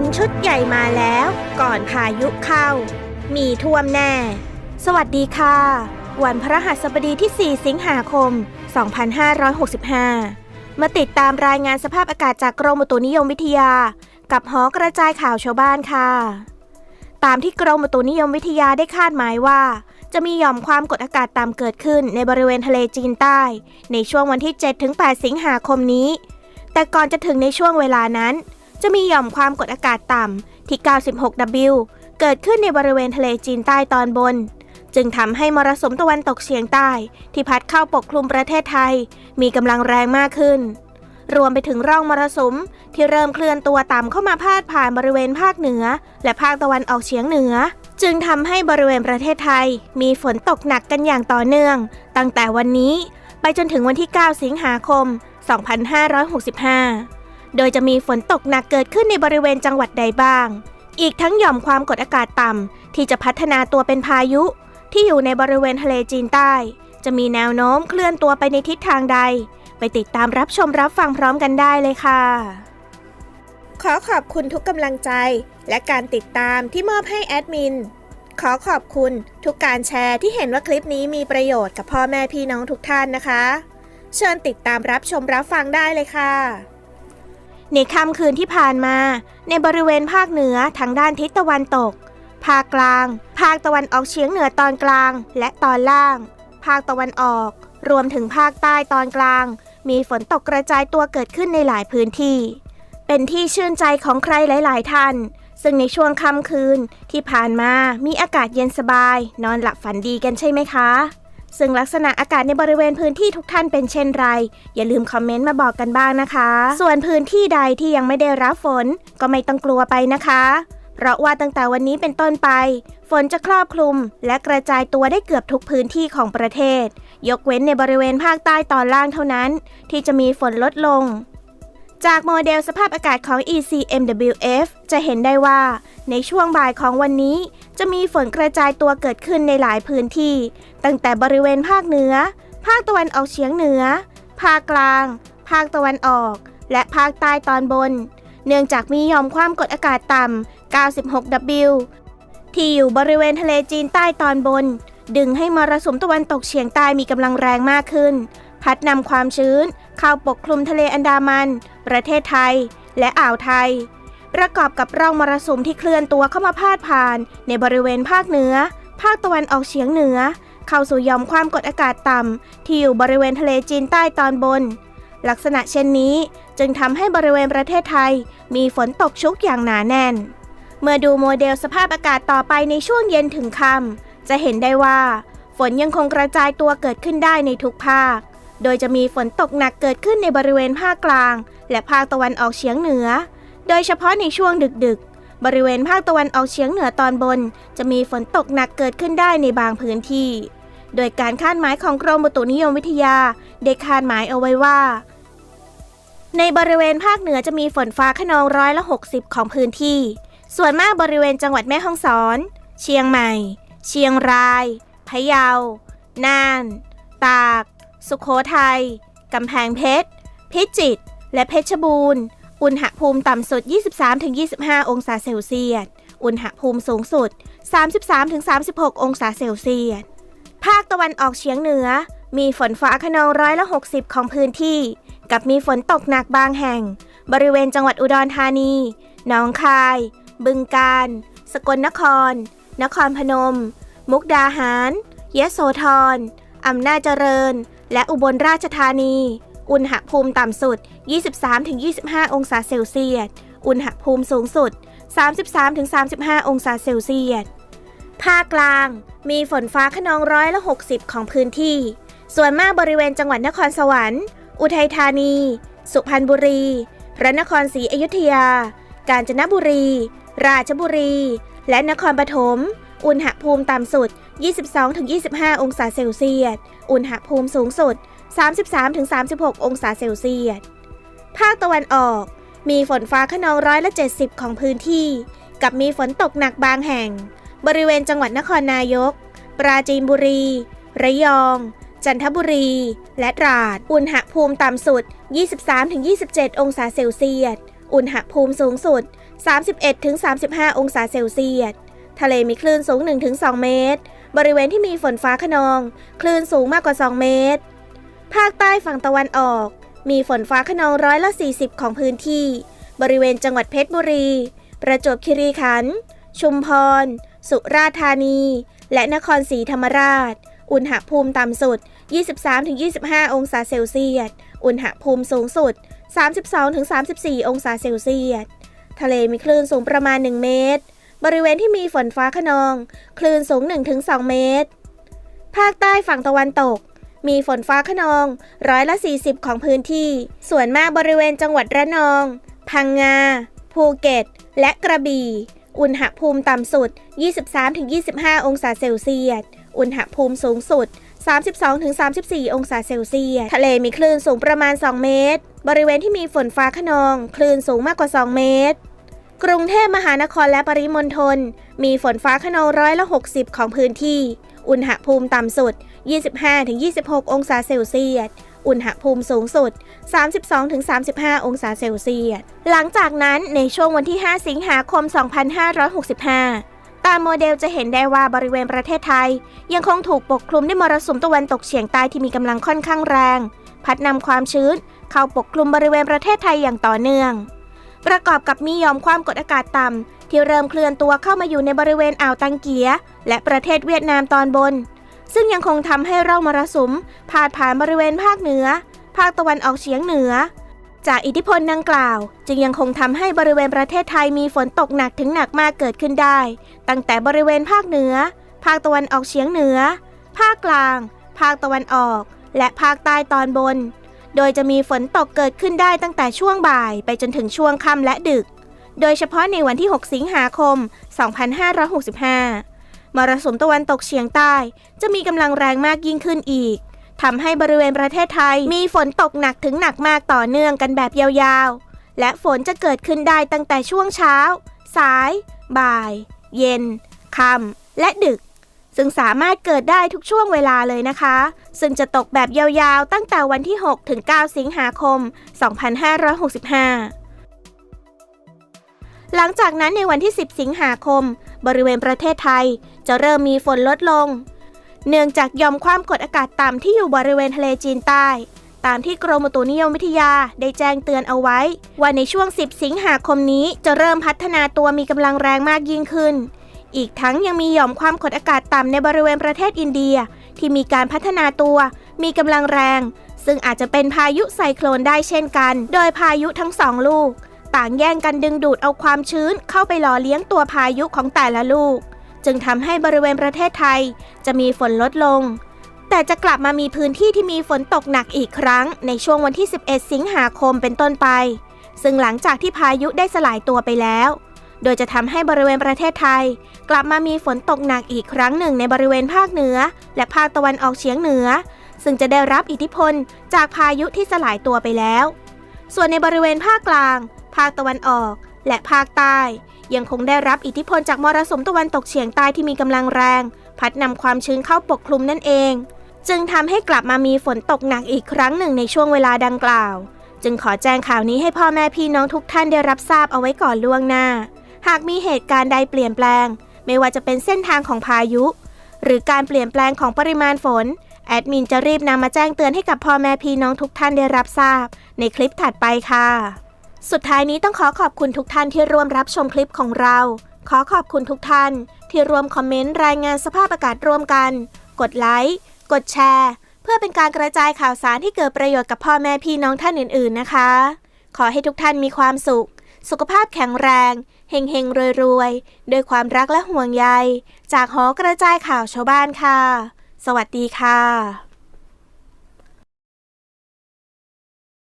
นชุดใหญ่มาแล้วก่อนพายุเข้า มีท่วมแน่ สวัสดีค่ะ วันพระหัสบดีที่ 4 สิงหาคม 2565 มาติดตามรายงานสภาพอากาศจากกรมอุตุนิยมวิทยา กับหอกระจายข่าวชาวบ้านค่ะ ตามที่กรมอุตุนิยมวิทยาได้คาดหมายว่าจะมีหย่อมความกดอากาศต่ำเกิดขึ้นในบริเวณทะเลจีนใต้ ในช่วงวันที่ 7-8 สิงหาคมนี้ แต่ก่อนจะถึงในช่วงเวลานั้น จะมีหย่อมความกดอากาศต่ำที่ 96 W เกิดขึ้นในบริเวณทะเลจีนใต้ตอนบน จึงทำให้มรสุมตะวันตกเฉียงใต้ ที่พัดเข้าปกคลุมประเทศไทย มีกำลังแรงมากขึ้น รวมไปถึงร่องมรสุมที่เริ่มเคลื่อนตัวต่ำเข้ามาพาดผ่านบริเวณภาคเหนือ และภาคตะวันออกเฉียงเหนือ จึงทำให้บริเวณประเทศไทย มีฝนตกหนักกันอย่างต่อเนื่อง ตั้งแต่วันนี้ ไปจนถึงวันที่ 9 สิงหาคม 2565 โดยจะมีฝนตกหนักเกิดขึ้นในบริเวณจังหวัดใดบ้าง อีกทั้งหย่อมความกดอากาศต่ำที่จะพัฒนาตัวเป็นพายุ ที่อยู่ในบริเวณทะเลจีนใต้ จะมีแนวโน้มเคลื่อนตัวไปในทิศทางใด ไปติดตามรับชมรับฟังพร้อมกันได้เลยค่ะ ขอขอบคุณทุกกำลังใจ และการติดตามที่มอบให้แอดมินขอขอบคุณทุกการแชร์ที่เห็นว่าคลิปนี้มีประโยชน์กับพ่อแม่พี่น้องทุกท่านนะคะ เชิญติดตามรับชมรับฟังได้เลยค่ะ ในค่ำคืนที่ผ่านมา ในบริเวณภาคเหนือทางด้านทิศตะวันตก ภาคกลาง ภาคตะวันออกเฉียงเหนือตอนกลาง และตอนล่าง ภาคตะวันออก รวมถึงภาคใต้ตอนกลาง มีฝนตกกระจายตัวเกิดขึ้นในหลายพื้นที่ เป็นที่ชื่นใจของใครหลาย ๆ ท่าน ซึ่งในช่วงค่ำคืนที่ผ่านมามีอากาศเย็นสบาย นอนหลับฝันดีกันใช่ไหมคะ ซึ่งลักษณะอากาศในบริเวณพื้นที่ทุกท่านเป็นเช่นไร อย่าลืมคอมเมนต์มาบอกกันบ้างนะคะ ส่วนพื้นที่ใดที่ยังไม่ได้รับฝน ก็ไม่ต้องกลัวไปนะคะ เพราะว่าตั้งแต่วันนี้เป็นต้นไป ฝนจะครอบคลุม และกระจายตัวได้เกือบทุกพื้นที่ของประเทศ ยกเว้นในบริเวณภาคใต้ตอนล่างเท่านั้น ที่จะมีฝนลดลง จากโมเดลสภาพอากาศของ ECMWF จะเห็นได้ว่า ในช่วงบ่ายของวันนี้ จะมีฝนกระจายตัวเกิดขึ้นในหลายพื้นที่ ตั้งแต่บริเวณภาคเหนือ ภาคตะวันออกเฉียงเหนือ ภาคกลาง ภาคตะวันออก และภาคใต้ตอนบน เนื่องจากมียอมความกดอากาศต่ำ 96 W ที่อยู่บริเวณทะเลจีนใต้ตอนบน ดึงให้มรสุมตะวันตกเฉียงใต้มีกำลังแรงมากขึ้น พัดนำความชื้นเข้าปกคลุมทะเลอันดามัน ประเทศไทย และอ่าวไทย ประกอบกับร่องมรสุมที่เคลื่อนตัวเข้ามาพาดผ่าน ในบริเวณภาคเหนือ ภาคตะวันออกเฉียงเหนือ เข้าสู่ยอมความกดอากาศต่ำ ที่อยู่บริเวณทะเลจีนใต้ตอนบน ลักษณะเช่นนี้จึงทำให้บริเวณประเทศไทย มีฝนตกชุกอย่างหนาแน่น เมื่อดูโมเดลสภาพอากาศต่อไปในช่วงเย็นถึงค่ำจะเห็นได้ว่า ฝนยังคงกระจายตัวเกิดขึ้นได้ในทุกภาคโดยจะมีฝนตกหนักเกิดขึ้นในบริเวณภาคกลางและภาคตะวันออกเฉียงเหนือ โดยเฉพาะในช่วงดึกๆ บริเวณภาคตะวันออกเฉียงเหนือตอนบน จะมีฝนตกหนักเกิดขึ้นได้ในบางพื้นที่ โดยการคาดหมายของกรมอุตุนิยมวิทยาได้คาดหมายเอาไว้ว่า ในบริเวณภาคเหนือจะมีฝนฟ้าขนองร้อยละ 60 ของพื้นที่ ส่วนมากบริเวณจังหวัดแม่ฮ่องสอน เชียงใหม่ เชียงราย พะเยา น่าน ตาก สุขโขทัย กำแพงเพชร พิจิตร และเพชรบูรณ์ อุณหภูมิต่ำสุด 23-25 องศาเซลเซียส อุณหภูมิสูงสุด 33-36 องศาเซลเซียส ภาคตะวันออกเฉียงเหนือ มีฝนฟ้าขนองร้อยละ 60 ของพื้นที่ กับมีฝนตกหนักบางแห่ง บริเวณจังหวัดอุดรธานี หนองคาย บึงกาฬ สกลนคร นครพนม มุกดาหาร ยะโสธรอำนาจเจริญ และอุบลราชธานี อุณหภูมิต่ำสุด 23-25 องศาเซลเซียส อุณหภูมิสูงสุด 33-35 องศาเซลเซียส ภาคกลาง มีฝนฟ้าขนองร้อยละ 60 ของพื้นที่ ส่วนมากบริเวณจังหวัดนครสวรรค์ อุทัยธานี สุพรรณบุรี พระนครศรีอยุธยา กาญจนบุรี ราชบุรี และนครปฐม อุณหภูมิต่ำสุด 22-25 องศาเซลเซียส อุณหภูมิสูงสุด 33-36 องศาเซลเซียส ภาคตะวันออก มีฝนฟ้าขนองร้อยละ 70 ของพื้นที่ กับมีฝนตกหนักบางแห่ง บริเวณจังหวัดนครนายก ปราจีนบุรี ระยอง จันทบุรี และตราด อุณหภูมิต่ำสุด 23-27 องศาเซลเซียส อุณหภูมิสูงสุด 31-35 องศาเซลเซียส ทะเลมีคลื่นสูง 1-2 เมตร บริเวณที่มีฝนฟ้าขนอง คลื่นสูงมากกว่า 2 เมตร ภาคใต้ฝั่งตะวันออก มีฝนฟ้าขนองร้อยละ 40 ของพื้นที่ บริเวณจังหวัดเพชรบุรี ประจวบคีรีขันธ์ชุมพร สุราษฎร์ธานี และนครศรีธรรมราช อุณหภูมิต่ำสุด 23-25 องศาเซลเซียส อุณหภูมิสูงสุด 32-34 องศาเซลเซียส ทะเลมีคลื่นสูงประมาณ 1 เมตร บริเวณที่มีฝนฟ้าขนอง คลื่นสูง 1-2 เมตร ภาคใต้ฝั่งตะวันตก มีฝนฟ้าขนองร้อยละ 40 ของพื้นที่ ส่วนมากบริเวณจังหวัดระนอง พังงา ภูเก็ต และกระบี่ อุณหภูมิต่ำสุด 23-25 องศาเซลเซียส อุณหภูมิสูงสุด 32-34 องศาเซลเซียส ทะเลมีคลื่นสูงประมาณ 2 เมตร บริเวณที่มีฝนฟ้าขนอง คลื่นสูงมากกว่า 2 เมตรกรุงเทพมหานครและปริมณฑลมีฝนฟ้าขนองร้อยละ 60 ของพื้นที่ อุณหภูมิต่ำสุด 25-26 องศาเซลเซียส อุณหภูมิสูงสุด 32-35 องศาเซลเซียส หลังจากนั้นในช่วงวันที่ 5 สิงหาคม 2565ตามโมเดลจะเห็นได้ว่าบริเวณประเทศไทย ยังคงถูกปกคลุมด้วยมรสุมตะวันตกเฉียงใต้ที่มีกำลังค่อนข้างแรง พัดนำความชื้น เข้าปกคลุมบริเวณประเทศไทยอย่างต่อเนื่อง ประกอบกับมียอมความกดอากาศต่ำที่เริ่มเคลื่อนตัวเข้ามาอยู่ในบริเวณอ่าวตังเกีย และประเทศเวียดนามตอนบน ซึ่งยังคงทำให้ร่องมรสุมพาดผ่านบริเวณภาคเหนือ ภาคตะวันออกเฉียงเหนือ จากอิทธิพลดังกล่าว จึงยังคงทำให้บริเวณประเทศไทยมีฝนตกหนักถึงหนักมากเกิดขึ้นได้ ตั้งแต่บริเวณภาคเหนือ ภาคตะวันออกเฉียงเหนือ ภาคกลาง ภาคตะวันออก และภาคใต้ตอนบน โดยจะมีฝนตกเกิดขึ้นได้ตั้งแต่ช่วงบ่ายไปจนถึงช่วงค่ำและดึก โดยเฉพาะในวันที่ 6 สิงหาคม 2565 มรสุมตะวันตกเฉียงใต้ จะมีกำลังแรงมากยิ่งขึ้นอีกทำให้บริเวณประเทศไทย มีฝนตกหนักถึงหนักมากต่อเนื่องกันแบบยาวๆ และฝนจะเกิดขึ้นได้ตั้งแต่ช่วงเช้า สาย บ่าย เย็นค่ำและดึก ซึ่งสามารถเกิดได้ทุกช่วงเวลาเลยนะคะ ซึ่งจะตกแบบยาวๆ ตั้งแต่วันที่ 6 ถึง 9 สิงหาคม 2565 หลังจากนั้นในวันที่ 10 สิงหาคม บริเวณประเทศไทย จะเริ่มมีฝนลดลง เนื่องจากหย่อมความกดอากาศต่ำที่อยู่บริเวณทะเลจีนใต้ ตามที่กรมอุตุนิยมวิทยาได้แจ้งเตือนเอาไว้ ว่าในช่วง 10 สิงหาคมนี้จะเริ่มพัฒนาตัวมีกำลังแรงมากยิ่งขึ้น อีกทั้งยังมีหย่อมความกดอากาศต่ำในบริเวณประเทศอินเดีย ที่มีการพัฒนาตัว มีกำลังแรง ซึ่งอาจจะเป็นพายุไซโคลนได้เช่นกัน โดยพายุทั้งสองลูก ต่างแย่งกันดึงดูดเอาความชื้นเข้าไปหล่อเลี้ยงตัวพายุของแต่ละลูก จึงทำให้บริเวณประเทศไทยจะมีฝนลดลง แต่จะกลับมามีพื้นที่ที่มีฝนตกหนักอีกครั้งในช่วงวันที่ 11 สิงหาคมเป็นต้นไป ซึ่งหลังจากที่พายุได้สลายตัวไปแล้ว โดยจะทำให้บริเวณประเทศไทย กลับมามีฝนตกหนักอีกครั้งหนึ่งในบริเวณภาคเหนือ และภาคตะวันออกเฉียงเหนือ ซึ่งจะได้รับอิทธิพลจากพายุที่สลายตัวไปแล้วส่วนในบริเวณภาคกลาง ภาคตะวันออก และภาคใต้ ยังคงได้รับอิทธิพลจากมรสุมตะวันตกเฉียงใต้ที่มีกำลังแรง พัดนำความชื้นเข้าปกคลุมนั่นเอง จึงทำให้กลับมามีฝนตกหนักอีกครั้งหนึ่งในช่วงเวลาดังกล่าว จึงขอแจ้งข่าวนี้ให้พ่อแม่พี่น้องทุกท่านได้รับทราบเอาไว้ก่อนล่วงหน้า หากมีเหตุการณ์ใดเปลี่ยนแปลง ไม่ว่าจะเป็นเส้นทางของพายุ หรือการเปลี่ยนแปลงของปริมาณฝนแอดมินจะรีบนำมาแจ้งเตือนให้กับพ่อแม่พี่น้องทุกท่านได้รับทราบ ในคลิปถัดไปค่ะ สุดท้ายนี้ต้องขอขอบคุณทุกท่านที่ร่วมรับชมคลิปของเรา ขอขอบคุณทุกท่าน ที่ร่วมคอมเมนต์รายงานสภาพอากาศร่วมกัน กดไลค์ กดแชร์ เพื่อเป็นการกระจายข่าวสารที่เกิดประโยชน์กับพ่อแม่พี่น้องท่านอื่น ๆนะคะ ขอให้ทุกท่านมีความสุข สุขภาพแข็งแรง เฮงเฮงรวยๆด้วยความรักและห่วงใย จากหอกระจายข่าวชาวบ้านค่ะ สวัสดีค่ะ